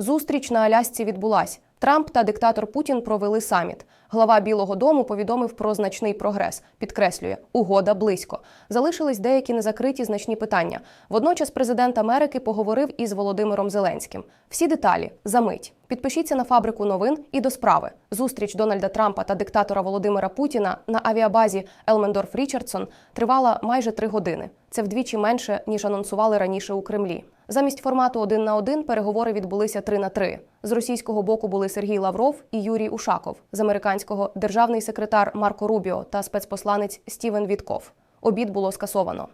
Зустріч на Алясці відбулась. Трамп та диктатор Путін провели саміт. Глава Білого Дому повідомив про значний прогрес. Підкреслює, угода близько. Залишились деякі незакриті значні питання. Водночас президент Америки поговорив із Володимиром Зеленським. Всі деталі за мить. Підпишіться на фабрику новин і до справи. Зустріч Дональда Трампа та диктатора Володимира Путіна на авіабазі Елмендорф Річардсон тривала майже три години. Це вдвічі менше ніж анонсували раніше у Кремлі. Замість формату один на один переговори відбулися три на три. З російського боку були Сергій Лавров і Юрій Ушаков, з американського державний секретар Марко Рубіо та спецпосланець Стівен Вітков. Обід було скасовано.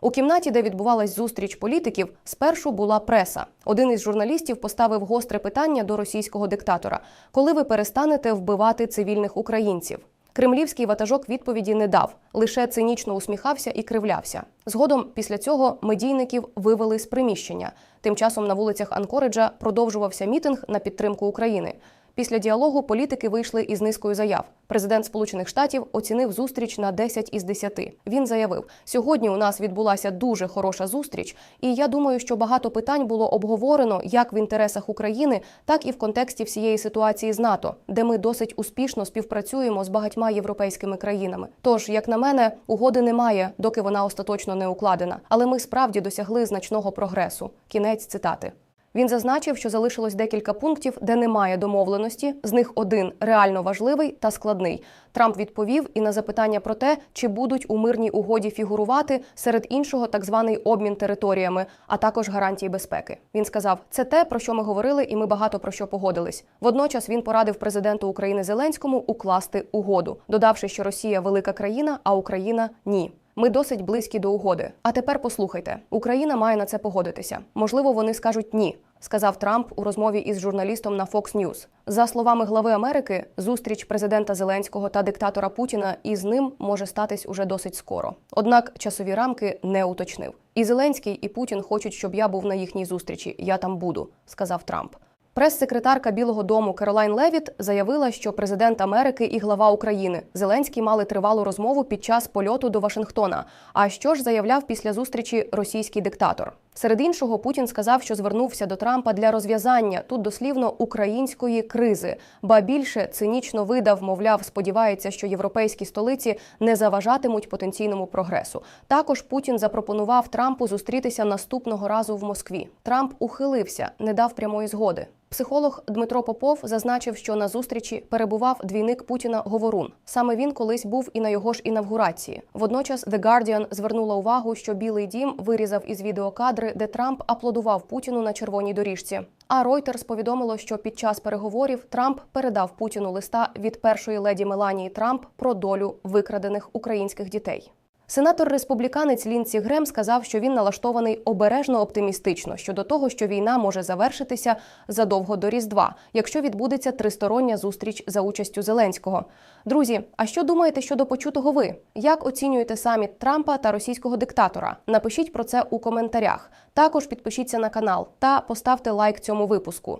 У кімнаті, де відбувалась зустріч політиків, спершу була преса. Один із журналістів поставив гостре питання до російського диктатора: коли ви перестанете вбивати цивільних українців? Кремлівський ватажок відповіді не дав, лише цинічно усміхався і кривлявся. Згодом після цього медійників вивели з приміщення. Тим часом на вулицях Анкориджа продовжувався мітинг на підтримку України. Після діалогу політики вийшли із низкою заяв. Президент Сполучених Штатів оцінив зустріч на 10 із 10. Він заявив: сьогодні у нас відбулася дуже хороша зустріч, і я думаю, що багато питань було обговорено як в інтересах України, так і в контексті всієї ситуації з НАТО, де ми досить успішно співпрацюємо з багатьма європейськими країнами. Тож, як на мене, угоди немає, доки вона остаточно не укладена. Але ми справді досягли значного прогресу. Кінець цитати. Він зазначив, що залишилось декілька пунктів, де немає домовленості. З них один реально важливий та складний. Трамп відповів і на запитання про те, чи будуть у мирній угоді фігурувати серед іншого так званий обмін територіями, а також гарантії безпеки. Він сказав: це те, про що ми говорили, і ми багато про що погодились. Водночас він порадив президенту України Зеленському укласти угоду, додавши, що Росія велика країна, а Україна ні. Ми досить близькі до угоди. А тепер послухайте: Україна має на це погодитися. Можливо, вони скажуть ні. Сказав Трамп у розмові із журналістом на Fox News. За словами глави Америки, зустріч президента Зеленського та диктатора Путіна із ним може статись уже досить скоро. Однак часові рамки не уточнив. І Зеленський, і Путін хочуть, щоб я був на їхній зустрічі. Я там буду, сказав Трамп. Прес-секретарка Білого Дому Керолайн Левіт заявила, що президент Америки і глава України Зеленський мали тривалу розмову під час польоту до Вашингтона. А що ж заявляв після зустрічі російський диктатор? Серед іншого, Путін сказав, що звернувся до Трампа для розв'язання тут дослівно української кризи, ба більше цинічно видав, мовляв, сподівається, що європейські столиці не заважатимуть потенційному прогресу. Також Путін запропонував Трампу зустрітися наступного разу в Москві. Трамп ухилився, не дав прямої згоди. Психолог Дмитро Попов зазначив, що на зустрічі перебував двійник Путіна Говорун. Саме він колись був і на його ж інавгурації. Водночас The Guardian звернула увагу, що Білий Дім вирізав із відеокадри, де Трамп аплодував Путіну на червоній доріжці. А Reuters повідомило, що під час переговорів Трамп передав Путіну листа від першої леді Меланії Трамп про долю викрадених українських дітей. Сенатор республіканець Лінсі Грем сказав, що він налаштований обережно оптимістично щодо того, що війна може завершитися задовго до Різдва, якщо відбудеться тристороння зустріч за участю Зеленського. Друзі, а що думаєте щодо почутого ви? Як оцінюєте саміт Трампа та російського диктатора? Напишіть про це у коментарях. Також підпишіться на канал та поставте лайк цьому випуску.